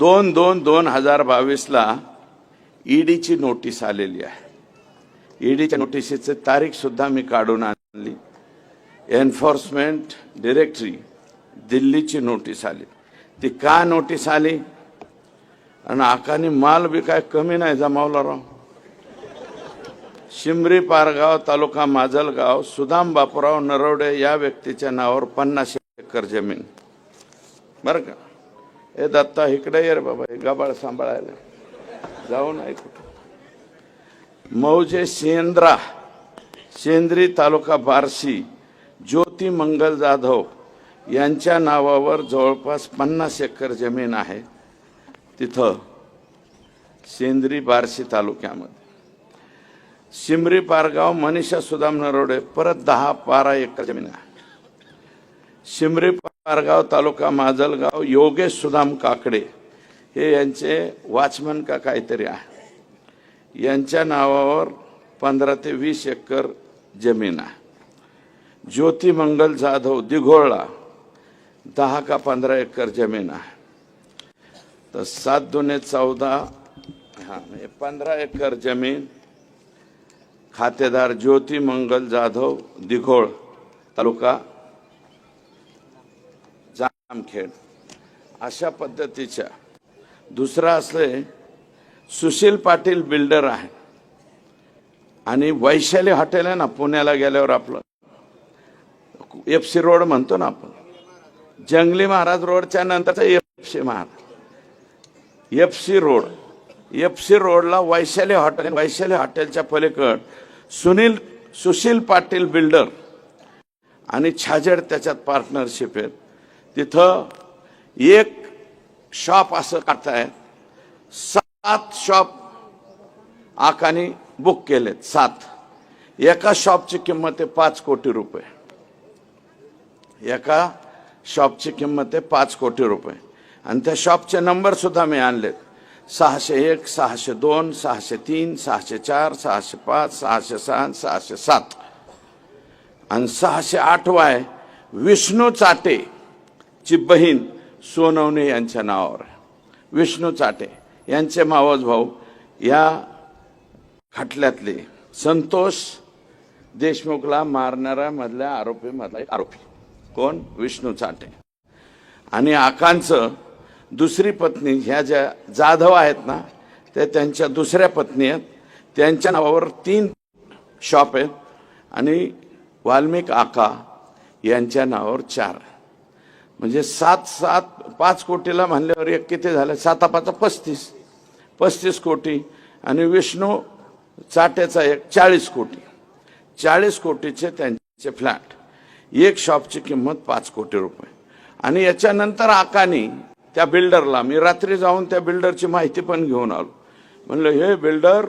दोन दोन दोन हजार बावीसला ईडीची नोटीस आलेली आहे. ईडीच्या नोटिसीची तारीखसुद्धा मी काढून आणली. एन्फोर्समेंट डिरेक्टरी दिल्लीची नोटीस आली. ती का नोटीस आली? आणि आकाने माल बी काय कमी नाही जमावला राव. शिमरी पारगाव तालुका माजलगाव सुदाम बापूराव नरवडे या व्यक्तीच्या नावावर पन्नास एकर जमीन. बरं का? हे दत्ता इकडे ये रे बाबा हे गबाळ सांभाळायला. जाऊ नाही कुठं मौजे शेंद्रा शेंद्री तालुका बार्शी ज्योती मंगल जाधव यांच्या नावावर जवळपास पन्नास एकर जमीन आहे. तिथं शेंद्री बार्शी तालुक्यामध्ये. शिमरी पारगाव मनीषा सुदाम नरोडे परत दहा बारा एकर जमीन आहे. शिमरी मारगाव तालुका माजलगाव योगेश सुदाम काकडे हे यांचे वाचमन का काहीतरी आहे. यांच्या नावावर पंधरा ते वीस एकर जमीन आहे. ज्योती मंगल जाधव दिघोळला दहा का पंधरा एकर जमीन आहे. तर सात दोने चौदा हा म्हणजे पंधरा एकर जमीन खातेदार ज्योती मंगल जाधव दिघोळ तालुका जामखेड. अशा पद्धतीच्या. दुसरा असले सुशील पाटील बिल्डर आहे. आणि वैशाली हॉटेल आहे ना पुण्याला गेल्यावर आपलं. एफ सी रोड म्हणतो ना आपण. जंगली महाराज रोडच्या नंतरचा F C Maharaj. F C road. F C रोडला वैशाली हॉटेल वैशाली हॉटेलच्या पलीकड सुनील सुशील पाटील बिल्डर आणि छाजेड त्याच्यात पार्टनरशिप आहेत. तिथं एक शॉप असं काढताय सात शॉप आकाने बुक केलेत सात. एका शॉपची किंमत आहे पाच कोटी रुपये. एका शॉपची किंमत आहे पाच कोटी रुपये. आणि त्या शॉपचे नंबर सुद्धा मी आणलेत. सहाशे एक सहाशे दोन सहाशे तीन सहाशे चार सहाशे पाच सहाशे सहा सहाशे सात. आणि सहाशे आठवा आहे विष्णू चाटे ची बहीण सोनवणे यांच्या नावावर. विष्णू चाटे यांचे मावस भाऊ या खटल्यातले संतोष देशमुखला मारणाऱ्या मधल्या आरोपी मधला एक आरोपी. कोण? विष्णू चाटे. आणि आकांचं दुसरी पत्नी ह्या ज्या जाधव आहेत ना त्या त्यांच्या दुसऱ्या पत्नी आहेत. त्यांच्या नावावर तीन शॉप आहेत. आणि वाल्मिक आका यांच्या नावावर चार. म्हणजे सात सात पाच कोटीला म्हणल्यावर एक किती झालं? साता पाचा पस्तीस. पस्तीस कोटी. आणि विष्णू चाट्याचा एक चाळीस कोटी. चाळीस कोटीचे त्यांचे फ्लॅट. एक शॉपची किंमत पाच कोटी रुपये. आणि याच्यानंतर आकानी त्या बिल्डरला मी रात्री जाऊन त्या बिल्डरची माहिती पण घेऊन आलो. म्हणलं हे बिल्डर